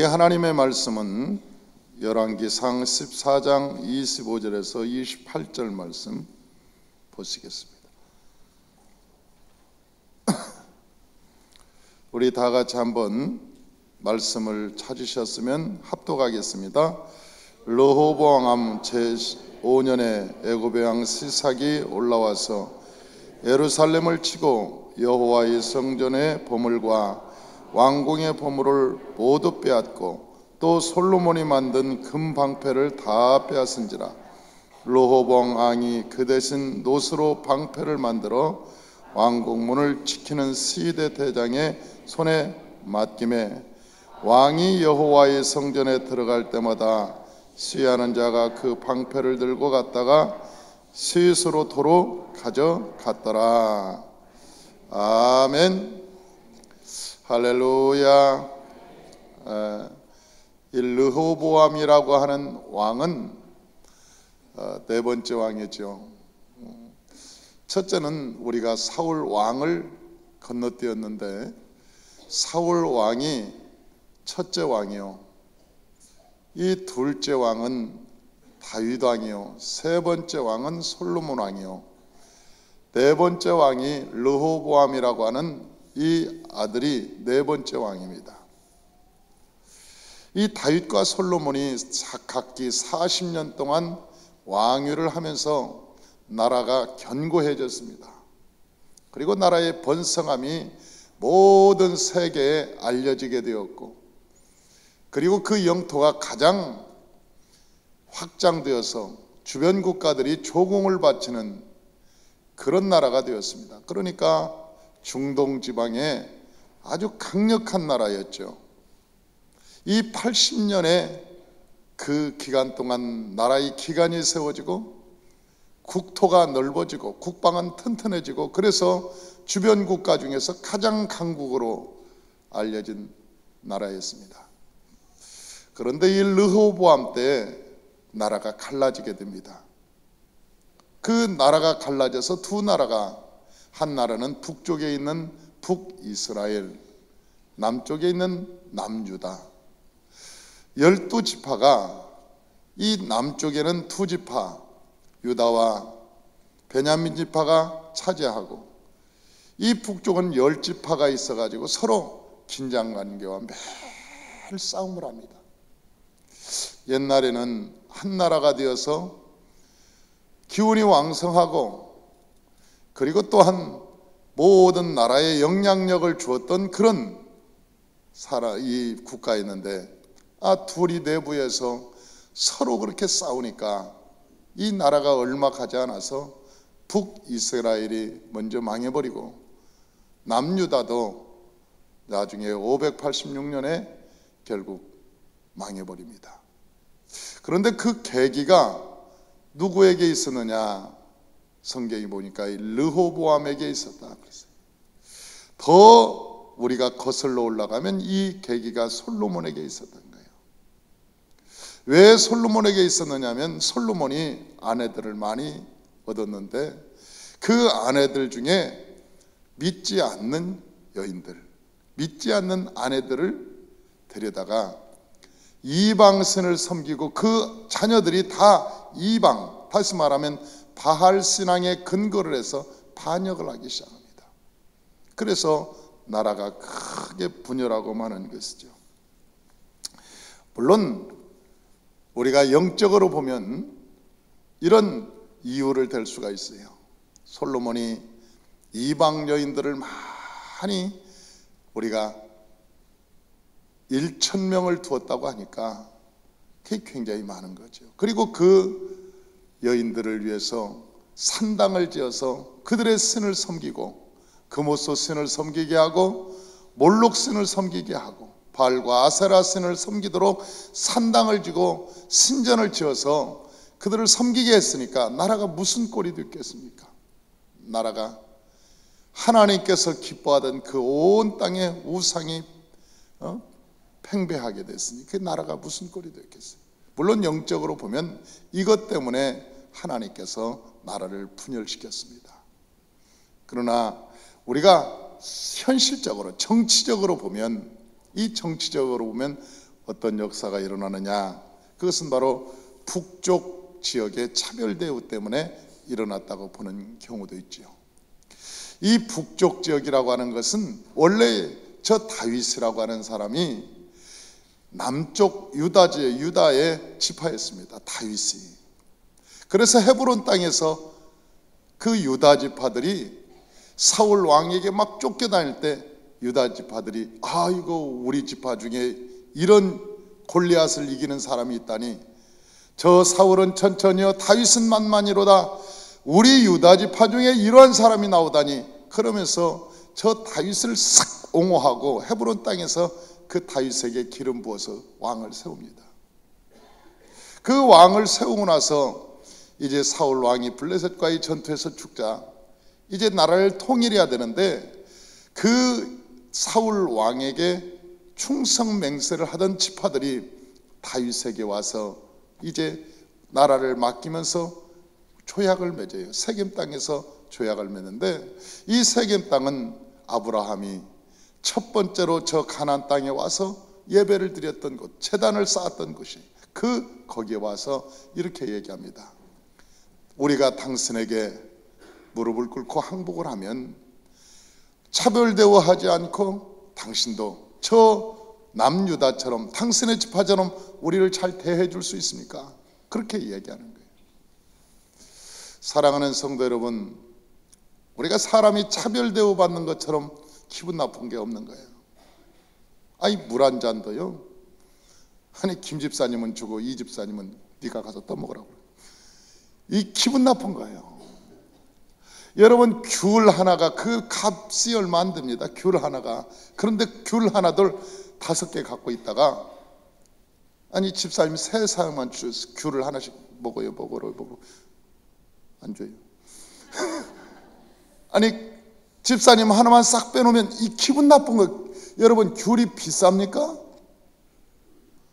우리 하나님의 말씀은 열왕기상 14장 25절에서 28절 말씀 보시겠습니다. 우리 다 같이 한번 말씀을 찾으셨으면 합독하겠습니다. 르호보암 제 5년에 애굽의 왕 시삭이 올라와서 예루살렘을 치고 여호와의 성전의 보물과 왕궁의 보물을 모두 빼앗고 또 솔로몬이 만든 금 방패를 다 빼앗은지라 로호봉 왕이 그 대신 노스로 방패를 만들어 왕궁문을 지키는 시대 대장의 손에 맡김에 왕이 여호와의 성전에 들어갈 때마다 시하는 자가 그 방패를 들고 갔다가 스위스로 도로 가져갔더라. 아멘. 할렐루야. 이 르호보암이라고 하는 왕은 어, 네 번째 왕이죠. 첫째는 우리가 사울 왕을 건너뛰었는데 사울 왕이 첫째 왕이요. 이 둘째 왕은 다윗 왕이요. 세 번째 왕은 솔로몬 왕이요. 네 번째 왕이 르호보암이라고 하는 이 아들이 네 번째 왕입니다. 이 다윗과 솔로몬이 각기 40년 동안 왕위를 하면서 나라가 견고해졌습니다. 그리고 나라의 번성함이 모든 세계에 알려지게 되었고, 그리고 그 영토가 가장 확장되어서 주변 국가들이 조공을 바치는 그런 나라가 되었습니다. 그러니까 중동 지방에 아주 강력한 나라였죠. 이 80년의 그 기간 동안 나라의 기간이 세워지고 국토가 넓어지고 국방은 튼튼해지고 그래서 주변 국가 중에서 가장 강국으로 알려진 나라였습니다. 그런데 이 르호보암 때 나라가 갈라지게 됩니다. 그 나라가 갈라져서 두 나라가 한 나라는 북쪽에 있는 북이스라엘, 남쪽에 있는 남유다. 열두 지파가 이 남쪽에는 두 지파, 유다와 베냐민 지파가 차지하고 이 북쪽은 열 지파가 있어가지고 서로 긴장 관계와 매일 싸움을 합니다. 옛날에는 한 나라가 되어서 기운이 왕성하고 그리고 또한 모든 나라에 영향력을 주었던 그런 사라 이 국가였는데 아 둘이 내부에서 서로 그렇게 싸우니까 이 나라가 얼마 가지 않아서 북이스라엘이 먼저 망해버리고 남유다도 나중에 586년에 결국 망해버립니다. 그런데 그 계기가 누구에게 있었느냐? 성경이 보니까 르호보암에게 있었다. 그랬어요. 더 우리가 거슬러 올라가면 이 계기가 솔로몬에게 있었던 거예요. 왜 솔로몬에게 있었느냐면 솔로몬이 아내들을 많이 얻었는데 그 아내들 중에 믿지 않는 여인들, 믿지 않는 아내들을 데려다가 이방신을 섬기고 그 자녀들이 다 이방, 다시 말하면 바할 신앙에 근거를 해서 반역을 하기 시작합니다. 그래서 나라가 크게 분열하고 마는 것이죠. 물론 우리가 영적으로 보면 이런 이유를 댈 수가 있어요. 솔로몬이 이방 여인들을 많이 우리가 1천 명을 두었다고 하니까 그게 굉장히 많은 거죠. 그리고 그 여인들을 위해서 산당을 지어서 그들의 신을 섬기고 금오소 신을 섬기게 하고 몰록 신을 섬기게 하고 발과 아세라 신을 섬기도록 산당을 지고 신전을 지어서 그들을 섬기게 했으니까 나라가 무슨 꼴이 됐겠습니까? 나라가 하나님께서 기뻐하던 그 온 땅의 우상이 어? 팽배하게 됐으니 그 나라가 무슨 꼴이 됐겠어요? 물론 영적으로 보면 이것 때문에 하나님께서 나라를 분열시켰습니다. 그러나 우리가 현실적으로 정치적으로 보면 이 정치적으로 보면 어떤 역사가 일어나느냐? 그것은 바로 북쪽 지역의 차별 대우 때문에 일어났다고 보는 경우도 있지요. 이 북쪽 지역이라고 하는 것은 원래 저 다윗이라고 하는 사람이 남쪽 유다지 유다의 지파였습니다. 다윗이. 그래서 헤브론 땅에서 그 유다 지파들이 사울 왕에게 막 쫓겨다닐 때 유다 지파들이 아 이거 우리 지파 중에 이런 골리앗을 이기는 사람이 있다니. 저 사울은 천천히요 다윗은 만만이로다. 우리 유다 지파 중에 이러한 사람이 나오다니. 그러면서 저 다윗을 싹 옹호하고 헤브론 땅에서 그 다윗에게 기름 부어서 왕을 세웁니다. 그 왕을 세우고 나서 이제 사울 왕이 블레셋과의 전투에서 죽자 이제 나라를 통일해야 되는데 그 사울 왕에게 충성 맹세를 하던 지파들이 다윗에게 와서 이제 나라를 맡기면서 조약을 맺어요. 세겜 땅에서 조약을 맺는데 이 세겜 땅은 아브라함이 첫 번째로 저 가나안 땅에 와서 예배를 드렸던 곳, 제단을 쌓았던 곳이 그 거기에 와서 이렇게 얘기합니다. 우리가 당신에게 무릎을 꿇고 항복을 하면 차별 대우하지 않고 당신도 저 남유다처럼 당신의 지파처럼 우리를 잘 대해 줄 수 있습니까? 그렇게 얘기하는 거예요. 사랑하는 성도 여러분, 우리가 사람이 차별 대우 받는 것처럼 기분 나쁜 게 없는 거예요. 아니 물 한 잔도요. 아니 김 집사님은 주고 이 집사님은 네가 가서 떠먹으라고. 이 기분 나쁜 거예요. 여러분 귤 하나가 그 값이 얼마 안 됩니다. 귤 하나가. 그런데 귤 하나들 다섯 개 갖고 있다가 아니 집사님 세 사람만 주 귤을 하나씩 먹어요, 먹어요, 먹어. 안 줘요. 아니 집사님 하나만 싹 빼놓으면 이 기분 나쁜 거 여러분 귤이 비쌉니까?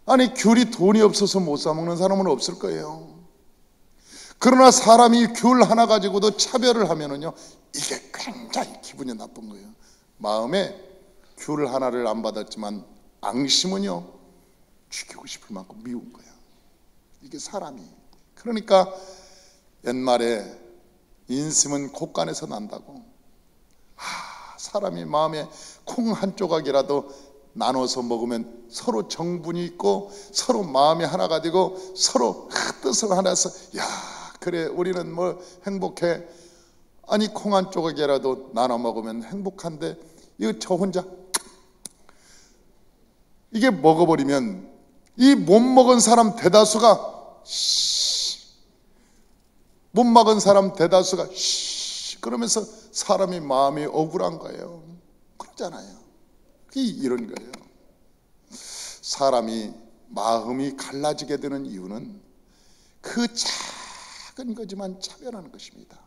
아니 귤이 돈이 없어서 못 사 먹는 사람은 없을 거예요. 그러나 사람이 귤 하나 가지고도 차별을 하면은요 이게 굉장히 기분이 나쁜 거예요. 마음에 귤 하나를 안 받았지만 앙심은요 죽이고 싶을 만큼 미운 거야. 이게 사람이. 그러니까 옛말에 인심은 곳간에서 난다고. 아, 사람이 마음에 콩 한 조각이라도 나눠서 먹으면 서로 정분이 있고 서로 마음이 하나가 되고 서로 뜻을 하나서 야 그래 우리는 뭐 행복해 아니 콩 한 조각이라도 나눠 먹으면 행복한데 이거 저 혼자 이게 먹어버리면 이 못 먹은 사람 대다수가 못 먹은 사람 대다수가 그러면서 사람이 마음이 억울한 거예요. 그렇잖아요. 이런 거예요. 사람이 마음이 갈라지게 되는 이유는 그 작은 거지만 차별하는 것입니다.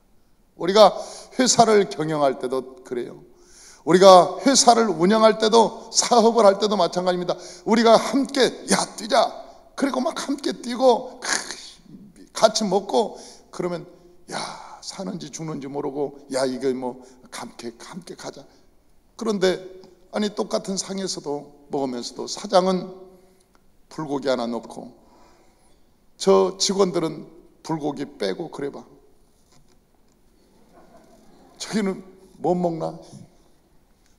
우리가 회사를 경영할 때도 그래요. 우리가 회사를 운영할 때도 사업을 할 때도 마찬가지입니다. 우리가 함께 야 뛰자. 그리고 막 함께 뛰고 같이 먹고 그러면 야 사는지 죽는지 모르고 야 이거 뭐 함께 함께 가자. 그런데 아니 똑같은 상에서도 먹으면서도 사장은 불고기 하나 넣고 저 직원들은 불고기 빼고 그래 봐. 저기는 못 먹나?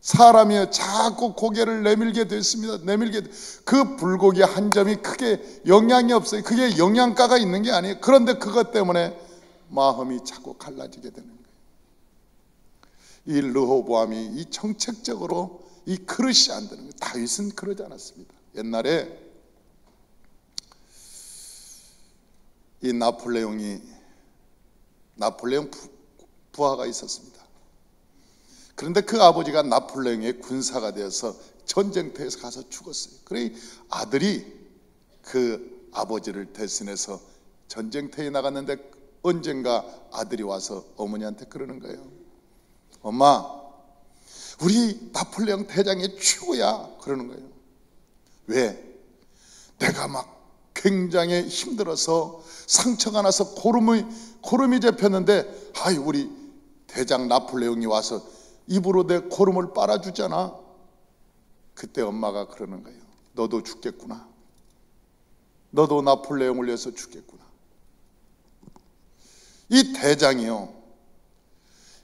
사람이 자꾸 고개를 내밀게 됐습니다. 내밀게 그 불고기 한 점이 크게 영향이 없어요. 그게 영양가가 있는 게 아니에요. 그런데 그것 때문에 마음이 자꾸 갈라지게 되는 거예요. 이 르호보암이 이 정책적으로 이 그릇이 안 되는 거예요. 다윗은 그러지 않았습니다. 옛날에 이 나폴레옹이 나폴레옹 부하가 있었습니다. 그런데 그 아버지가 나폴레옹의 군사가 되어서 전쟁터에서 가서 죽었어요. 그래 아들이 그 아버지를 대신해서 전쟁터에 나갔는데 언젠가 아들이 와서 어머니한테 그러는 거예요. 엄마, 우리 나폴레옹 대장의 최고야. 그러는 거예요. 왜? 내가 막 굉장히 힘들어서 상처가 나서 고름이, 고름이 잡혔는데, 아이, 우리 대장 나폴레옹이 와서 입으로 내 고름을 빨아주잖아. 그때 엄마가 그러는 거예요. 너도 죽겠구나. 너도 나폴레옹을 위해서 죽겠구나. 이 대장이요.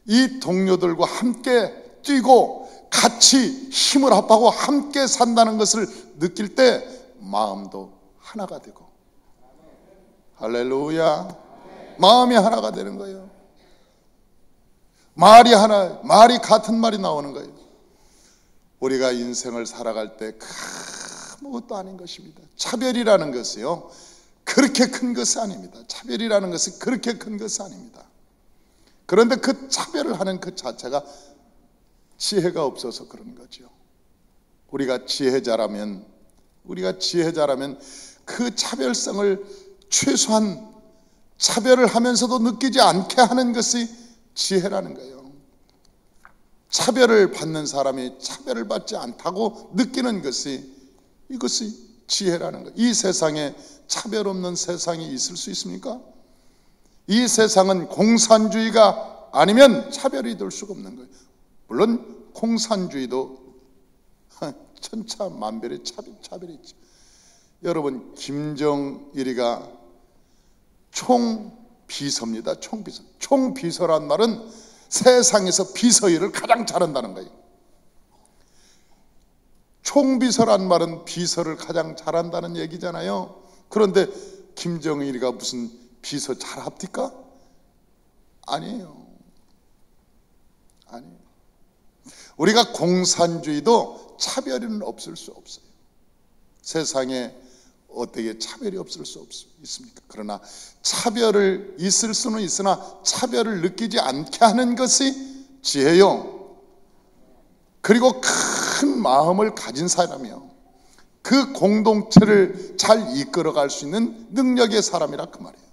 이 동료들과 함께 뛰고 같이 힘을 합하고 함께 산다는 것을 느낄 때 마음도 하나가 되고. 할렐루야. 마음이 하나가 되는 거예요. 말이 하나 말이 같은 말이 나오는 거예요. 우리가 인생을 살아갈 때 아무것도 아닌 것입니다. 차별이라는 것이요. 그렇게 큰 것이 아닙니다. 차별이라는 것이 그렇게 큰 것이 아닙니다. 그런데 그 차별을 하는 그 자체가 지혜가 없어서 그런 거죠. 우리가 지혜자라면, 우리가 지혜자라면 그 차별성을 최소한 차별을 하면서도 느끼지 않게 하는 것이 지혜라는 거예요. 차별을 받는 사람이 차별을 받지 않다고 느끼는 것이 이것이 지혜라는 거예요. 이 세상에 차별 없는 세상이 있을 수 있습니까? 이 세상은 공산주의가 아니면 차별이 될 수가 없는 거예요. 물론 공산주의도 천차만별의 차별, 차별이 있죠. 여러분 김정일이가 총비서입니다. 총비서. 총비서란 말은 세상에서 비서 일을 가장 잘한다는 거예요. 총비서란 말은 비서를 가장 잘한다는 얘기잖아요. 그런데 김정일이가 무슨 비서 잘 합니까? 아니에요. 아니에요. 우리가 공산주의도 차별은 없을 수 없어요. 세상에 어떻게 차별이 없을 수 없, 있습니까? 그러나 차별을 있을 수는 있으나 차별을 느끼지 않게 하는 것이 지혜요. 그리고 큰 마음을 가진 사람이요. 그 공동체를 잘 이끌어갈 수 있는 능력의 사람이라 그 말이에요.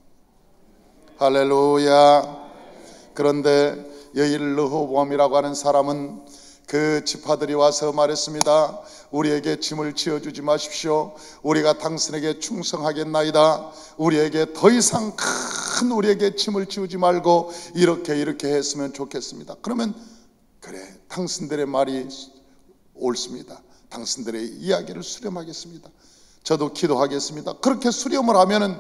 할렐루야. 그런데 여일 르호보암이라고 하는 사람은 그 지파들이 와서 말했습니다. 우리에게 짐을 지어주지 마십시오. 우리가 당신에게 충성하겠나이다. 우리에게 더 이상 큰 우리에게 짐을 지우지 말고 이렇게 이렇게 했으면 좋겠습니다. 그러면 그래 당신들의 말이 옳습니다. 당신들의 이야기를 수렴하겠습니다. 저도 기도하겠습니다. 그렇게 수렴을 하면은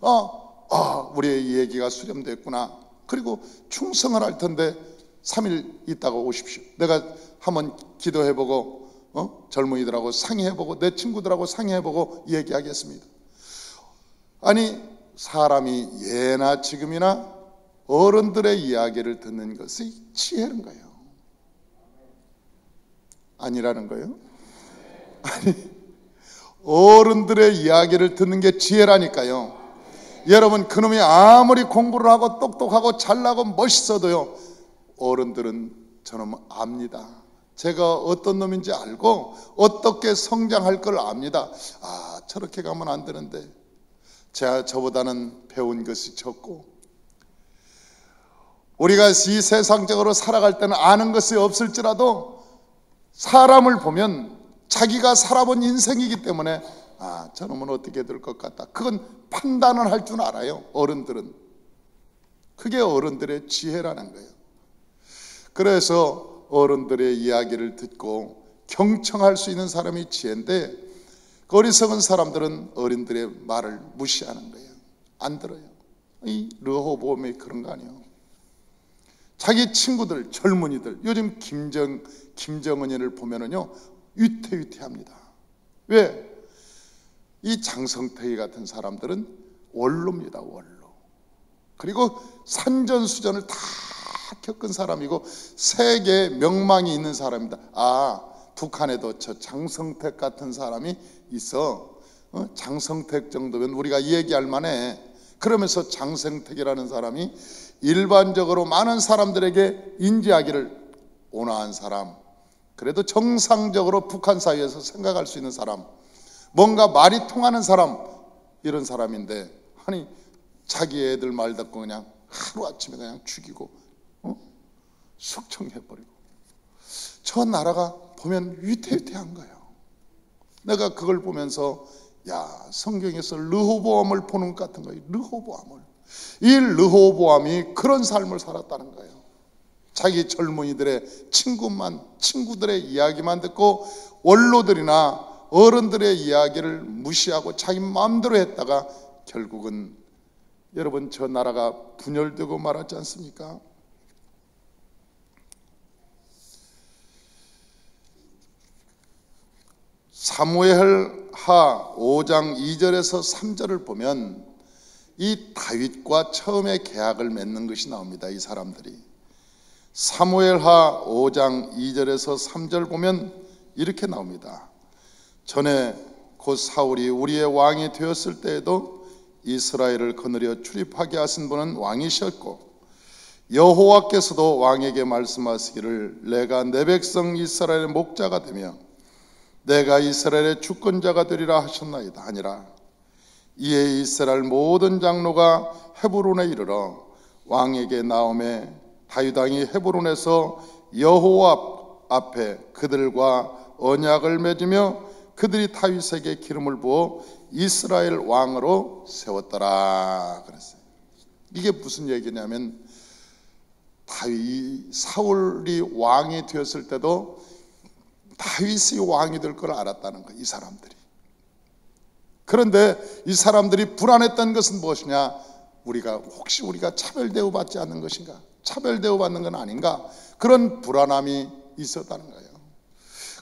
어 아, 우리의 얘기가 수렴됐구나. 그리고 충성을 할 텐데 3일 있다가 오십시오. 내가 한번 기도해보고 어? 젊은이들하고 상의해보고 내 친구들하고 상의해보고 얘기하겠습니다. 아니 사람이 예나 지금이나 어른들의 이야기를 듣는 것이 지혜는 거예요. 아니라는 거예요. 아니 어른들의 이야기를 듣는 게 지혜라니까요. 여러분 그놈이 아무리 공부를 하고 똑똑하고 잘나고 멋있어도요 어른들은 저놈 압니다 제가 어떤 놈인지 알고 어떻게 성장할 걸 압니다 아 저렇게 가면 안 되는데 제가 저보다는 배운 것이 적고 우리가 이 세상적으로 살아갈 때는 아는 것이 없을지라도 사람을 보면 자기가 살아본 인생이기 때문에 아, 저놈은 어떻게 될 것 같다. 그건 판단을 할 줄 알아요. 어른들은. 그게 어른들의 지혜라는 거예요. 그래서 어른들의 이야기를 듣고 경청할 수 있는 사람이 지혜인데 그 어리석은 사람들은 어른들의 말을 무시하는 거예요. 안 들어요. 이 르호보험이 그런 거 아니에요. 자기 친구들, 젊은이들, 요즘 김정, 김정은이를 보면은요, 위태위태합니다. 왜? 이 장성태희 같은 사람들은 원로입니다, 원로. 그리고 산전수전을 다 겪은 사람이고 세계 명망이 있는 사람입니다. 아, 북한에도 저 장성택 같은 사람이 있어. 어? 장성택 정도면 우리가 얘기할 만해. 그러면서 장성택이라는 사람이 일반적으로 많은 사람들에게 인지하기를 온화한 사람, 그래도 정상적으로 북한 사회에서 생각할 수 있는 사람, 뭔가 말이 통하는 사람 이런 사람인데 아니 자기 애들 말 듣고 그냥 하루아침에 그냥 죽이고 어? 숙청해버리고. 저 나라가 보면 위태위태한 거예요. 내가 그걸 보면서 야 성경에서 르호보암을 보는 것 같은 거예요. 르호보암을. 이 르호보암이 그런 삶을 살았다는 거예요. 자기 젊은이들의 친구만 친구들의 이야기만 듣고 원로들이나 어른들의 이야기를 무시하고 자기 마음대로 했다가 결국은 여러분 저 나라가 분열되고 말았지 않습니까? 사무엘 하 5장 2절에서 3절을 보면 이 다윗과 처음에 계약을 맺는 것이 나옵니다. 이 사람들이. 사무엘 하 5장 2절에서 3절 보면 이렇게 나옵니다. 전에 곧 사울이 우리의 왕이 되었을 때에도 이스라엘을 거느려 출입하게 하신 분은 왕이셨고 여호와께서도 왕에게 말씀하시기를 내가 내 백성 이스라엘의 목자가 되며 내가 이스라엘의 주권자가 되리라 하셨나이다 아니라 이에 이스라엘 모든 장로가 헤브론에 이르러 왕에게 나옴에 다윗왕이 헤브론에서 여호와 앞에 그들과 언약을 맺으며 그들이 다윗에게 기름을 부어 이스라엘 왕으로 세웠더라 그랬어요. 이게 무슨 얘기냐면 다윗 사울이 왕이 되었을 때도 다윗이 왕이 될 걸 알았다는 거이 사람들이. 그런데 이 사람들이 불안했던 것은 무엇이냐? 우리가 혹시 우리가 차별 대우받지 않는 것인가? 차별 대우받는 건 아닌가? 그런 불안함이 있었다는 거예요.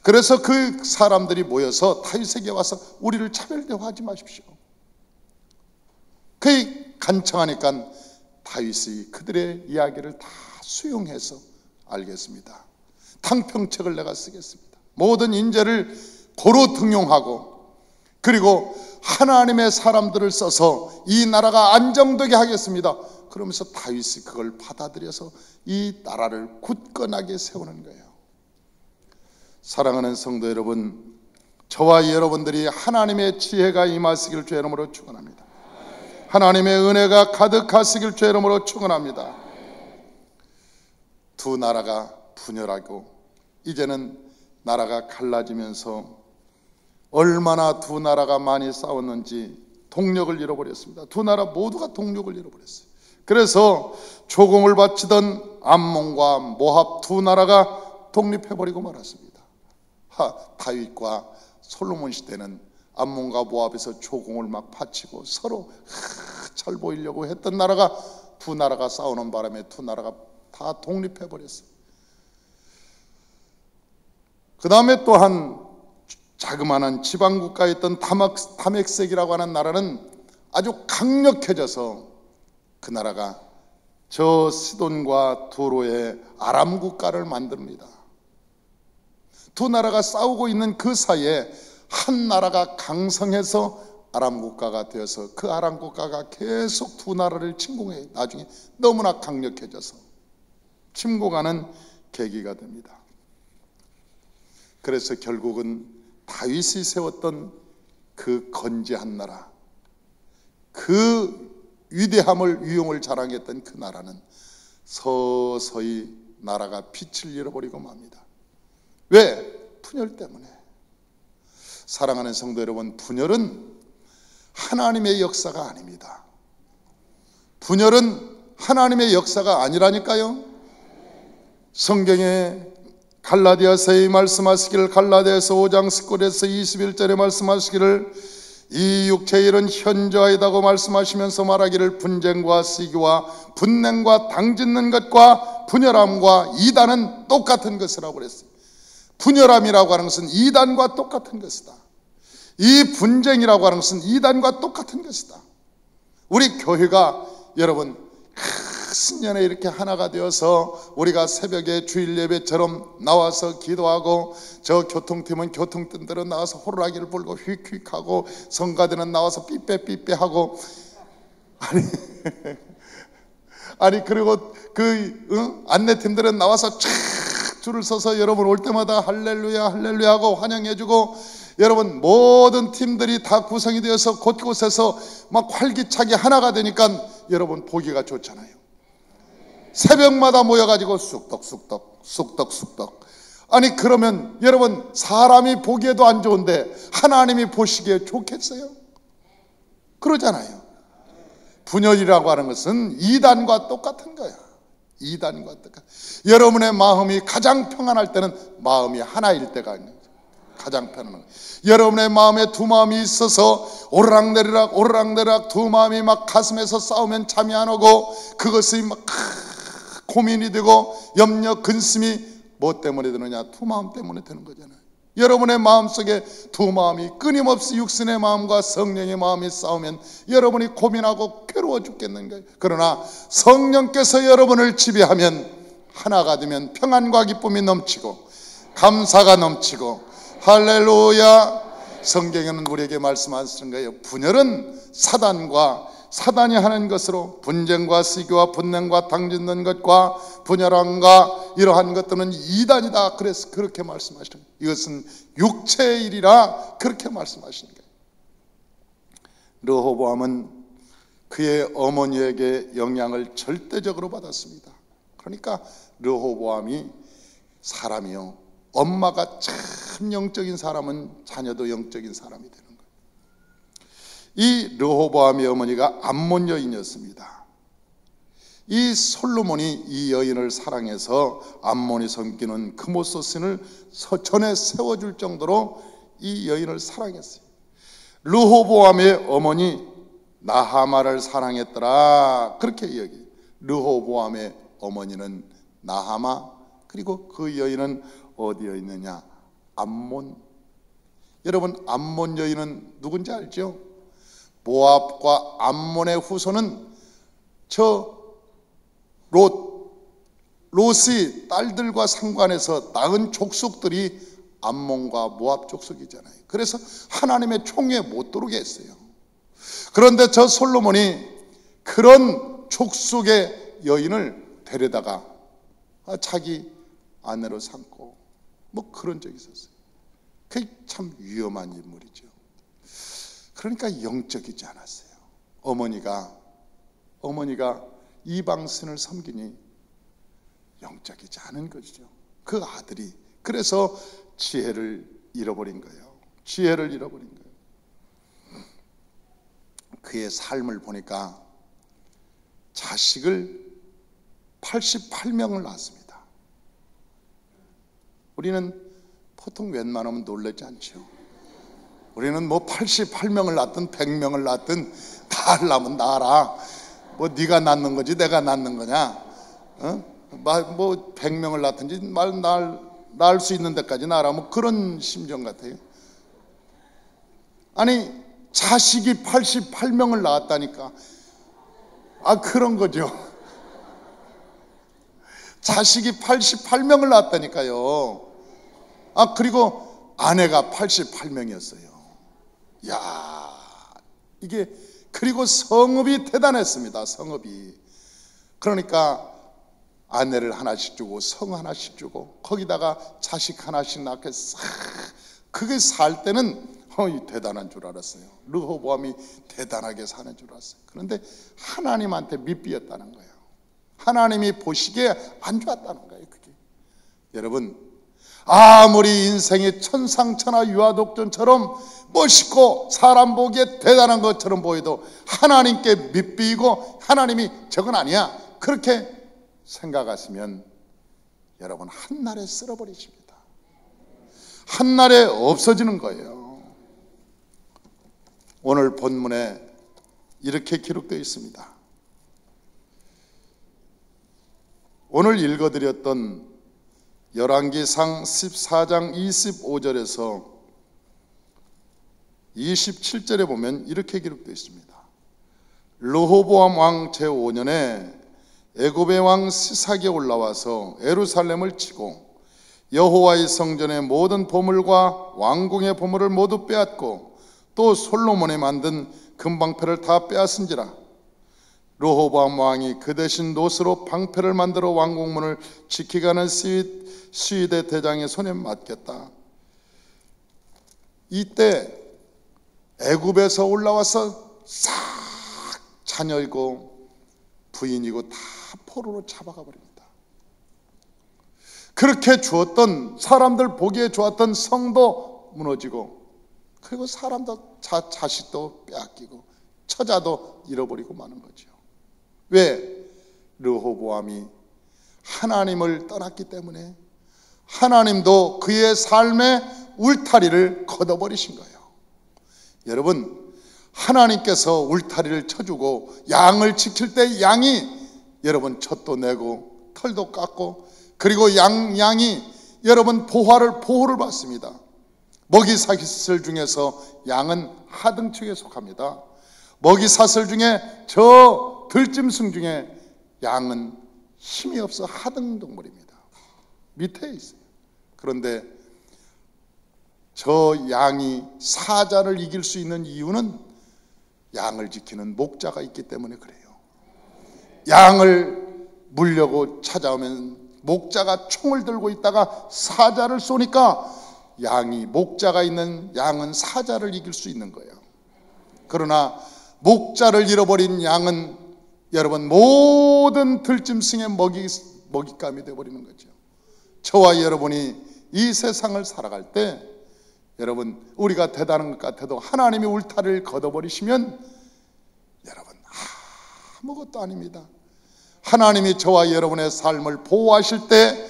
그래서 그 사람들이 모여서 다윗에게 와서 우리를 차별 대우하지 마십시오. 그의 간청하니까 다윗이 그들의 이야기를 다 수용해서 알겠습니다. 탕평책을 내가 쓰겠습니다. 모든 인재를 고루 등용하고 그리고 하나님의 사람들을 써서 이 나라가 안정되게 하겠습니다. 그러면서 다윗이 그걸 받아들여서 이 나라를 굳건하게 세우는 거예요. 사랑하는 성도 여러분, 저와 여러분들이 하나님의 지혜가 임하시길 주의 이름으로 축원합니다. 하나님의 은혜가 가득하시길 주의 이름으로 축원합니다. 두 나라가 분열하고 이제는 나라가 갈라지면서 얼마나 두 나라가 많이 싸웠는지 동력을 잃어버렸습니다. 두 나라 모두가 동력을 잃어버렸어요. 그래서 조공을 바치던 암몬과 모합 두 나라가 독립해버리고 말았습니다. 하, 다윗과 솔로몬 시대는 암몬과 모압에서 조공을 막 바치고 서로 잘 보이려고 했던 나라가 두 나라가 싸우는 바람에 두 나라가 다 독립해버렸어요. 그 다음에 또한 자그마한 지방 국가에 있던 다맥색이라고 하는 나라는 아주 강력해져서 그 나라가 저 시돈과 도로의 아람 국가를 만듭니다. 두 나라가 싸우고 있는 그 사이에 한 나라가 강성해서 아람 국가가 되어서 그 아람 국가가 계속 두 나라를 침공해 나중에 너무나 강력해져서 침공하는 계기가 됩니다. 그래서 결국은 다윗이 세웠던 그 건재한 나라, 그 위대함을 위용을 자랑했던 그 나라는 서서히 나라가 빛을 잃어버리고 맙니다. 왜? 분열 때문에. 사랑하는 성도 여러분, 분열은 하나님의 역사가 아닙니다. 분열은 하나님의 역사가 아니라니까요. 성경에 갈라디아서에 말씀하시기를 갈라디아서 5장 19절에서 21절에 말씀하시기를 이 육체의 일은 현저하다고 말씀하시면서 말하기를 분쟁과 시기와 분냉과 당짓는 것과 분열함과 이단은 똑같은 것이라고 그랬어요. 분열함이라고 하는 것은 이단과 똑같은 것이다. 이 분쟁이라고 하는 것은 이단과 똑같은 것이다. 우리 교회가 여러분 신년에 이렇게 하나가 되어서 우리가 새벽에 주일 예배처럼 나와서 기도하고 저 교통팀은 교통팀들은 나와서 호루라기를 불고 휙휙하고 성가대는 나와서 삐빼삐빼하고 아니 아니 그리고 그 응? 안내팀들은 나와서 쫙 줄을 서서 여러분 올 때마다 할렐루야 할렐루야 하고 환영해주고 여러분 모든 팀들이 다 구성이 되어서 곳곳에서 막 활기차게 하나가 되니까 여러분 보기가 좋잖아요. 새벽마다 모여가지고 쑥덕쑥덕, 쑥덕쑥덕. 아니, 그러면 여러분, 사람이 보기에도 안 좋은데 하나님이 보시기에 좋겠어요? 그러잖아요. 분열이라고 하는 것은 이단과 똑같은 거야. 이단과 똑같. 여러분의 마음이 가장 평안할 때는 마음이 하나일 때가 있는 거죠. 가장 편안한 거예요. 여러분의 마음에 두 마음이 있어서 오르락내리락 오르락내리락 두 마음이 막 가슴에서 싸우면 잠이 안 오고 그것이 막 고민이 되고 염려 근심이 뭐 때문에 드느냐 두 마음 때문에 되는 거잖아요. 여러분의 마음 속에 두 마음이 끊임없이 육신의 마음과 성령의 마음이 싸우면 여러분이 고민하고 괴로워 죽겠는 거예요. 그러나 성령께서 여러분을 지배하면 하나가 되면 평안과 기쁨이 넘치고 감사가 넘치고 할렐루야 성경에는 우리에게 말씀하시는 거예요. 분열은 사단과 사단이 하는 것으로 분쟁과 시기와 분냉과 당짓는 것과 분열함과 이러한 것들은 이단이다. 그래서 그렇게 말씀하시는 거예요. 이것은 육체의 일이라 그렇게 말씀하시는 거예요. 르호보암은 그의 어머니에게 영향을 절대적으로 받았습니다. 그러니까 르호보암이 사람이요. 엄마가 참 영적인 사람은 자녀도 영적인 사람이 되는 이 르호보암의 어머니가 암몬 여인이었습니다. 이 솔로몬이 이 여인을 사랑해서 암몬이 섬기는 금오소신을 서천에 세워줄 정도로 이 여인을 사랑했어요. 르호보암의 어머니 나하마를 사랑했더라. 그렇게 여기 르호보암의 어머니는 나하마 그리고 그 여인은 어디에 있느냐? 암몬. 여러분 암몬 여인은 누군지 알죠? 모압과 암몬의 후손은 저 롯, 롯이 딸들과 상관해서 낳은 족속들이 암몬과 모압 족속이잖아요. 그래서 하나님의 총에 못 들어오게 했어요. 그런데 저 솔로몬이 그런 족속의 여인을 데려다가 자기 아내로 삼고 뭐 그런 적이 있었어요. 그게 참 위험한 인물이죠. 그러니까 영적이지 않았어요. 어머니가 어머니가 이방신을 섬기니 영적이지 않은 것이죠. 그 아들이 그래서 지혜를 잃어버린 거예요. 지혜를 잃어버린 거예요. 그의 삶을 보니까 자식을 88명을 낳았습니다. 우리는 보통 웬만하면 놀라지 않죠. 우리는 뭐 88명을 낳든 100명을 낳든 다 하려면 낳아라. 뭐 네가 낳는 거지 내가 낳는 거냐? 어? 뭐 100명을 낳든지 말 낳을 수 있는 데까지 낳아라. 뭐 그런 심정 같아요. 아니 자식이 88명을 낳았다니까. 아 그런 거죠. 자식이 88명을 낳았다니까요. 아 그리고 아내가 88명이었어요. 야, 이게 그리고 성읍이 대단했습니다. 성읍이. 그러니까 아내를 하나씩 주고 성 하나씩 주고 거기다가 자식 하나씩 낳게 싹 그게 살 때는 어, 대단한 줄 알았어요. 르호보암이 대단하게 사는 줄 알았어요. 그런데 하나님한테 밑비었다는 거예요. 하나님이 보시기에 안 좋았다는 거예요. 그게 여러분 아무리 인생이 천상천하 유아독전처럼 멋있고 사람 보기에 대단한 것처럼 보여도 하나님께 밑비고 하나님이 저건 아니야. 그렇게 생각하시면 여러분 한날에 쓸어버리십니다. 한날에 없어지는 거예요. 오늘 본문에 이렇게 기록되어 있습니다. 오늘 읽어드렸던 열왕기상 14장 25절에서 27절에 보면 이렇게 기록되어 있습니다. 르호보암 왕 제5년에 애굽의 왕 시삭이 올라와서 에루살렘을 치고 여호와의 성전의 모든 보물과 왕궁의 보물을 모두 빼앗고 또 솔로몬이 만든 금방패를 다 빼앗은지라 르호보암 왕이 그 대신 노스로 방패를 만들어 왕궁문을 지키가는 시위 대 대장의 손에 맡겼다. 이때 애굽에서 올라와서 싹 자녀이고 부인이고 다 포로로 잡아가 버립니다. 그렇게 주었던 사람들 보기에 좋았던 성도 무너지고 그리고 사람도 자, 자식도 빼앗기고 처자도 잃어버리고 마는 거죠. 왜? 르호보암이 하나님을 떠났기 때문에 하나님도 그의 삶에 울타리를 걷어버리신 거예요. 여러분, 하나님께서 울타리를 쳐주고 양을 지킬 때 양이 여러분 젖도 내고 털도 깎고 그리고 양, 양이 여러분 보화를, 보호를 받습니다. 먹이 사슬 중에서 양은 하등축에 속합니다. 먹이 사슬 중에 저 들짐승 중에 양은 힘이 없어 하등 동물입니다. 밑에 있어요. 그런데 저 양이 사자를 이길 수 있는 이유는 양을 지키는 목자가 있기 때문에 그래요. 양을 물려고 찾아오면 목자가 총을 들고 있다가 사자를 쏘니까 양이 목자가 있는 양은 사자를 이길 수 있는 거예요. 그러나 목자를 잃어버린 양은 여러분 모든 들짐승의 먹이 먹잇감이 되어 버리는 거죠. 저와 여러분이 이 세상을 살아갈 때 여러분 우리가 대단한 것 같아도 하나님이 울타리를 걷어버리시면 여러분 아무것도 아닙니다. 하나님이 저와 여러분의 삶을 보호하실 때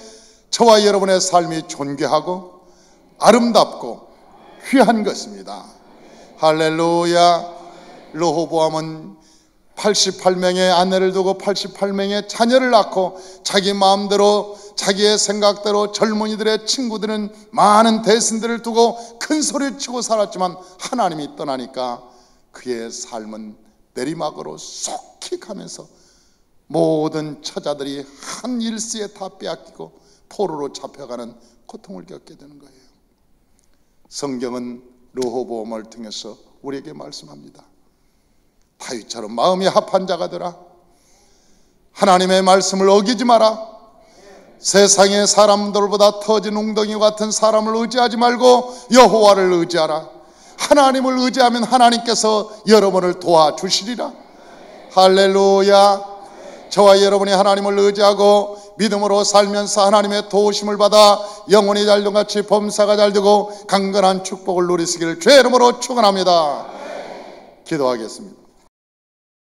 저와 여러분의 삶이 존귀하고 아름답고 귀한 것입니다. 할렐루야. 로호보암은 88명의 아내를 두고 88명의 자녀를 낳고 자기 마음대로 자기의 생각대로 젊은이들의 친구들은 많은 대신들을 두고 큰 소리를 치고 살았지만 하나님이 떠나니까 그의 삶은 내리막으로 쏙히 가면서 모든 처자들이 한 일시에 다 빼앗기고 포로로 잡혀가는 고통을 겪게 되는 거예요. 성경은 르호보험을 통해서 우리에게 말씀합니다. 다윗처럼 마음이 합한 자가 되라. 하나님의 말씀을 어기지 마라. 세상의 사람들보다 터진 웅덩이 같은 사람을 의지하지 말고 여호와를 의지하라. 하나님을 의지하면 하나님께서 여러분을 도와주시리라. 할렐루야. 저와 여러분이 하나님을 의지하고 믿음으로 살면서 하나님의 도우심을 받아 영혼이 잘됨같이 범사가 잘되고 강건한 축복을 누리시기를 죄 이름으로 축원합니다. 기도하겠습니다.